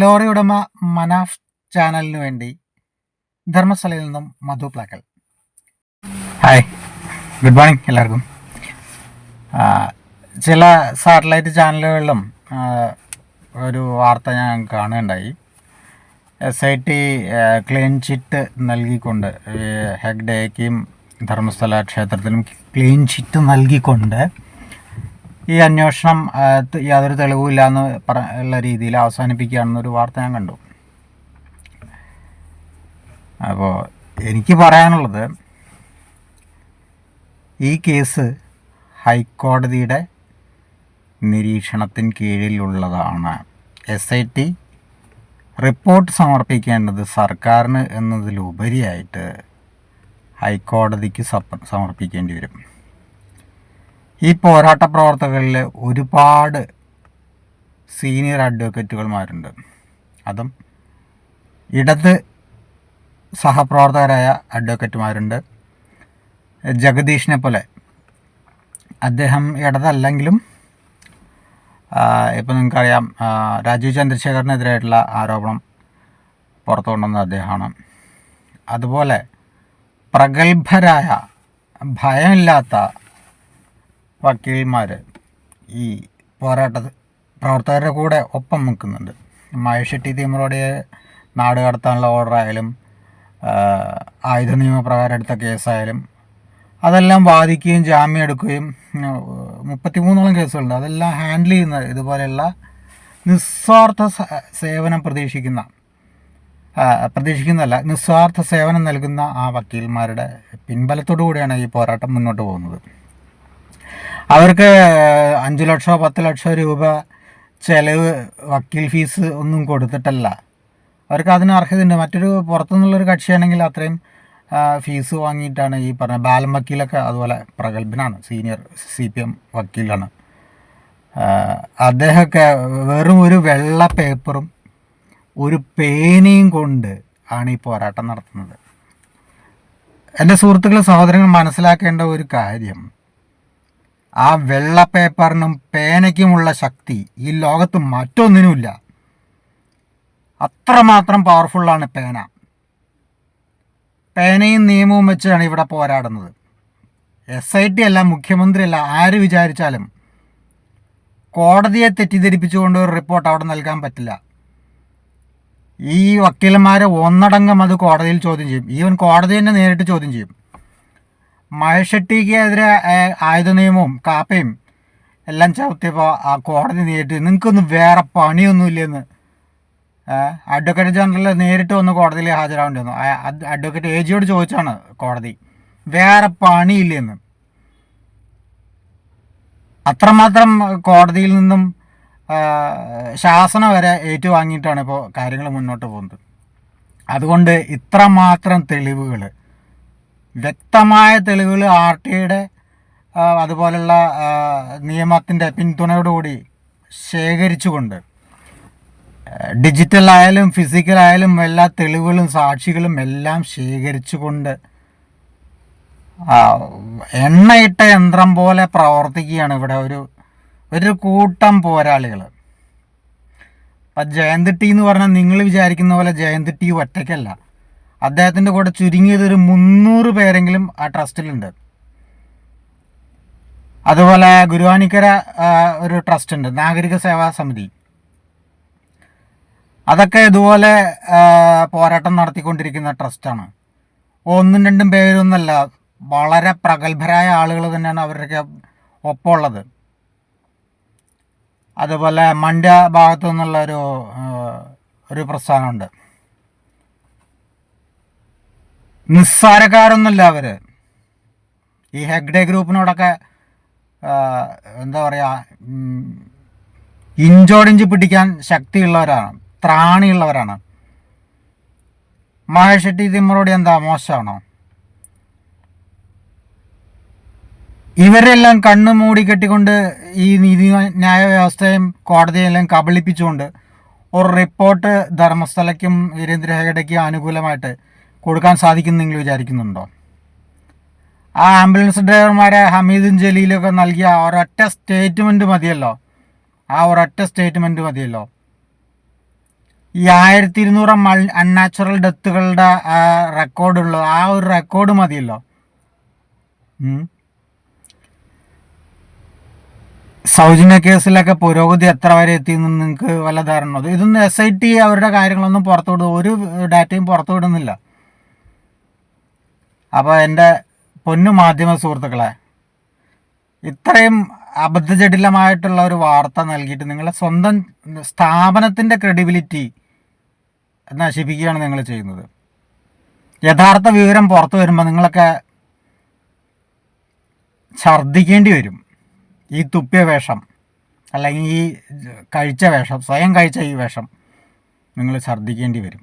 Lorry ഉടമ മനാഫ് ചാനലിന് വേണ്ടി ധർമ്മസ്ഥലയിൽ നിന്നും Madhu Plakkal. Hi good morning എല്ലാവർക്കും. ചില സാറ്റലൈറ്റ് ചാനലുകളിലും ഒരു വാർത്ത ഞാൻ കാണുകയുണ്ടായി. S I T clean chit നൽകിക്കൊണ്ട് ഹെഗ്ഡേക്കും ധർമ്മസ്ഥല ക്ഷേത്രത്തിനും ക്ലീൻ ചിറ്റ് നൽകിക്കൊണ്ട് ഈ അന്വേഷണം യാതൊരു തെളിവുമില്ല എന്ന് ഉള്ള രീതിയിൽ അവസാനിപ്പിക്കുകയാണെന്നൊരു വാർത്ത ഞാൻ കണ്ടു. അപ്പോൾ എനിക്ക് പറയാനുള്ളത് ഈ കേസ് ഹൈക്കോടതിയുടെ നിരീക്ഷണത്തിന് കീഴിലുള്ളതാണ്. എസ് ഐ ടി റിപ്പോർട്ട് സമർപ്പിക്കേണ്ടത് സർക്കാരിന് എന്നതിലുപരിയായിട്ട് ഹൈക്കോടതിക്ക് സമർപ്പിക്കേണ്ടി വരും. ഈ പോരാട്ട പ്രവർത്തകരിൽ ഒരുപാട് സീനിയർ അഡ്വക്കേറ്റുകൾമാരുണ്ട് അതും ഇടത് സഹപ്രവർത്തകരായ അഡ്വക്കേറ്റുമാരുണ്ട് ജഗദീഷിനെ പോലെ അദ്ദേഹം ഇടതല്ലെങ്കിലും ഇപ്പം നിങ്ങൾക്കറിയാം രാജീവ് ചന്ദ്രശേഖറിനെതിരായിട്ടുള്ള ആരോപണം പുറത്തു കൊണ്ടുവന്ന അദ്ദേഹമാണ്. അതുപോലെ പ്രഗത്ഭരായ ഭയമില്ലാത്ത വക്കീൽമാർ ഈ പോരാട്ട പ്രവർത്തകരുടെ കൂടെ ഒപ്പം നിൽക്കുന്നുണ്ട്. മഹേഷ് ടി തീമറോടെ നാട് കടത്താനുള്ള ഓർഡർ ആയാലും ആയുധ നിയമപ്രകാരം എടുത്ത കേസായാലും അതെല്ലാം വാദിക്കുകയും ജാമ്യം എടുക്കുകയും മുപ്പത്തിമൂന്നോളം കേസുകളുണ്ട്. അതെല്ലാം ഹാൻഡിൽ ചെയ്യുന്ന ഇതുപോലെയുള്ള നിസ്വാർത്ഥ സേവനം പ്രതീക്ഷിക്കുന്ന പ്രതീക്ഷിക്കുന്നതല്ല നിസ്വാർത്ഥ സേവനം നൽകുന്ന ആ വക്കീൽമാരുടെ പിൻബലത്തോടു കൂടിയാണ് ഈ പോരാട്ടം മുന്നോട്ട് പോകുന്നത്. അവർക്ക് അഞ്ച് ലക്ഷമോ പത്ത് ലക്ഷമോ രൂപ ചെലവ് വക്കീൽ ഫീസ് ഒന്നും കൊടുത്തിട്ടല്ല. അവർക്ക് അതിന് അർഹതയുണ്ട്. മറ്റൊരു പുറത്തുനിന്നുള്ളൊരു കക്ഷിയാണെങ്കിൽ അത്രയും ഫീസ് വാങ്ങിയിട്ടാണ് ഈ പറഞ്ഞ ബാലം വക്കീലൊക്കെ അതുപോലെ പ്രഗത്ഭനാണ്. സീനിയർ സി പി എം വക്കീലാണ്. അദ്ദേഹമൊക്കെ വെറും ഒരു വെള്ള പേപ്പറും ഒരു പേനയും കൊണ്ട് ആണ് ഈ പോരാട്ടം നടത്തുന്നത്. എന്റെ സുഹൃത്തുക്കൾ സഹോദരങ്ങൾ മനസ്സിലാക്കേണ്ട ഒരു കാര്യം ആ വെള്ള പേപ്പറിനും പേനയ്ക്കുമുള്ള ശക്തി ഈ ലോകത്ത് മറ്റൊന്നിനുമില്ല. അത്രമാത്രം പവർഫുള്ളാണ് പേന. പേനയും നിയമവും വെച്ചാണ് ഇവിടെ പോരാടുന്നത്. എസ് ഐ ടി അല്ല മുഖ്യമന്ത്രി അല്ല ആര് വിചാരിച്ചാലും കോടതിയെ തെറ്റിദ്ധരിപ്പിച്ചുകൊണ്ട് ഒരു റിപ്പോർട്ട് അവിടെ നൽകാൻ പറ്റില്ല. ഈ വക്കീലന്മാരെ ഒന്നടങ്കം അത് കോടതിയിൽ ചോദ്യം ചെയ്യും. ഈവൻ കോടതി തന്നെ നേരിട്ട് ചോദ്യം ചെയ്യും. മഹേഷെട്ടിക്കെതിരെ ഏഹ്, ആയുധ നിയമവും കാപ്പയും എല്ലാം ചവിട്ടിയപ്പോൾ ആ കോടതി നേരിട്ട് നിങ്ങൾക്കൊന്നും വേറെ പണിയൊന്നുമില്ലെന്ന് അഡ്വക്കേറ്റ് ജനറൽ നേരിട്ട് വന്ന് കോടതിയിൽ ഹാജരാവേണ്ടി വന്നു അഡ്വക്കേറ്റ് എ ജിയോട് ചോദിച്ചാണ് കോടതി. വേറെ പണിയില്ലെന്ന്. അത്രമാത്രം കോടതിയിൽ നിന്നും ശാസന വരെ ഏറ്റുവാങ്ങിയിട്ടാണ് ഇപ്പോൾ കാര്യങ്ങൾ മുന്നോട്ട് പോകുന്നത്. അതുകൊണ്ട് ഇത്രമാത്രം തെളിവുകൾ വ്യക്തമായ തെളിവുകൾ ആർ ടി ഐയുടെ അതുപോലുള്ള നിയമത്തിന്റെ പിന്തുണയോടുകൂടി ശേഖരിച്ചുകൊണ്ട് ഡിജിറ്റൽ ആയാലും ഫിസിക്കൽ ആയാലും എല്ലാ തെളിവുകളും സാക്ഷികളും എല്ലാം ശേഖരിച്ചുകൊണ്ട് എണ്ണയിട്ട യന്ത്രം പോലെ പ്രവർത്തിക്കുകയാണ് ഇവിടെ ഒരു ഒരു കൂട്ടം പോരാളികൾ അപ്പം ജയന്ത് എന്ന് പറഞ്ഞാൽ നിങ്ങൾ വിചാരിക്കുന്ന പോലെ ജയന്ത് ഒറ്റയ്ക്കല്ല. അദ്ദേഹത്തിന്റെ കൂടെ ചുരുങ്ങിയത് ഒരു മുന്നൂറ് പേരെങ്കിലും ആ ട്രസ്റ്റിലുണ്ട്. അതുപോലെ ഗുരുവാനിക്കര ഒരു ട്രസ്റ്റ് ഉണ്ട് നാഗരിക സേവാ സമിതി. അതൊക്കെ ഇതുപോലെ പോരാട്ടം നടത്തിക്കൊണ്ടിരിക്കുന്ന ട്രസ്റ്റാണ്. ഒന്നും രണ്ടും പേരൊന്നല്ല വളരെ പ്രഗത്ഭരായ ആളുകൾ തന്നെയാണ് അവരുടെയൊക്കെ ഒപ്പമുള്ളത്. അതുപോലെ മണ്ഡ്യ ഭാഗത്തു നിന്നുള്ള ഒരു ഒരു പ്രസ്ഥാനമുണ്ട്. നിസ്സാരക്കാരൊന്നുമല്ല അവർ. ഈ ഹെഗ്ഡേ ഗ്രൂപ്പിനോടൊക്കെ എന്താ പറയുക ഇഞ്ചോടിഞ്ചി പിടിക്കാൻ ശക്തിയുള്ളവരാണ് ത്രാണിയുള്ളവരാണ്. മഹേഷ് ഷെട്ടി തിമ്മറോട് എന്താ മോശമാണോ? ഇവരെല്ലാം കണ്ണ് മൂടി കെട്ടിക്കൊണ്ട് ഈ നീതി ന്യായ വ്യവസ്ഥയും കോടതിയെല്ലാം കബളിപ്പിച്ചുകൊണ്ട് ഒരു റിപ്പോർട്ട് ധർമ്മസ്ഥലയ്ക്കും വീരേന്ദ്ര ഹെഗഡയ്ക്കും അനുകൂലമായിട്ട് കൊടുക്കാൻ സാധിക്കും നിങ്ങൾ വിചാരിക്കുന്നുണ്ടോ? ആ ആംബുലൻസ് ഡ്രൈവർമാരെ ഹമീദും ജലീലൊക്കെ നൽകിയ ഒരൊറ്റ സ്റ്റേറ്റ്മെന്റ് മതിയല്ലോ? ആ ഒരൊറ്റ സ്റ്റേറ്റ്മെന്റ് മതിയല്ലോ? ഈ ആയിരത്തി ഇരുന്നൂറ് മൾ അൺനാച്ചുറൽ ഡെത്തുകളുടെ റെക്കോർഡുള്ളൂ ആ ഒരു റെക്കോർഡ് മതിയല്ലോ. സൗജന്യ കേസിലൊക്കെ പുരോഗതി എത്ര വരെ എത്തിയെന്ന് നിങ്ങൾക്ക് വല്ല ധാരണ? ഇതൊന്നും എസ് ഐ ടി അവരുടെ കാര്യങ്ങളൊന്നും പുറത്തു വിടും ഒരു ഡാറ്റയും പുറത്തു വിടുന്നില്ല അപ്പോൾ എന്റെ പൊന്നു മാധ്യമ സുഹൃത്തുക്കളെ ഇത്രയും അബദ്ധജടിലമായിട്ടുള്ള ഒരു വാർത്ത നൽകിയിട്ട് നിങ്ങളെ സ്വന്തം സ്ഥാപനത്തിന്റെ ക്രെഡിബിലിറ്റി നശിപ്പിക്കുകയാണ് നിങ്ങൾ ചെയ്യുന്നത്. യഥാർത്ഥ വിവരം പുറത്തു വരുമ്പോൾ നിങ്ങളൊക്കെ ഛർദ്ദിക്കേണ്ടി വരും. ഈ തുപ്പിയ വേഷം അല്ലെങ്കിൽ ഈ കഴിച്ച വേഷം സ്വയം കഴിച്ച ഈ വേഷം നിങ്ങൾ ഛർദ്ദിക്കേണ്ടി വരും.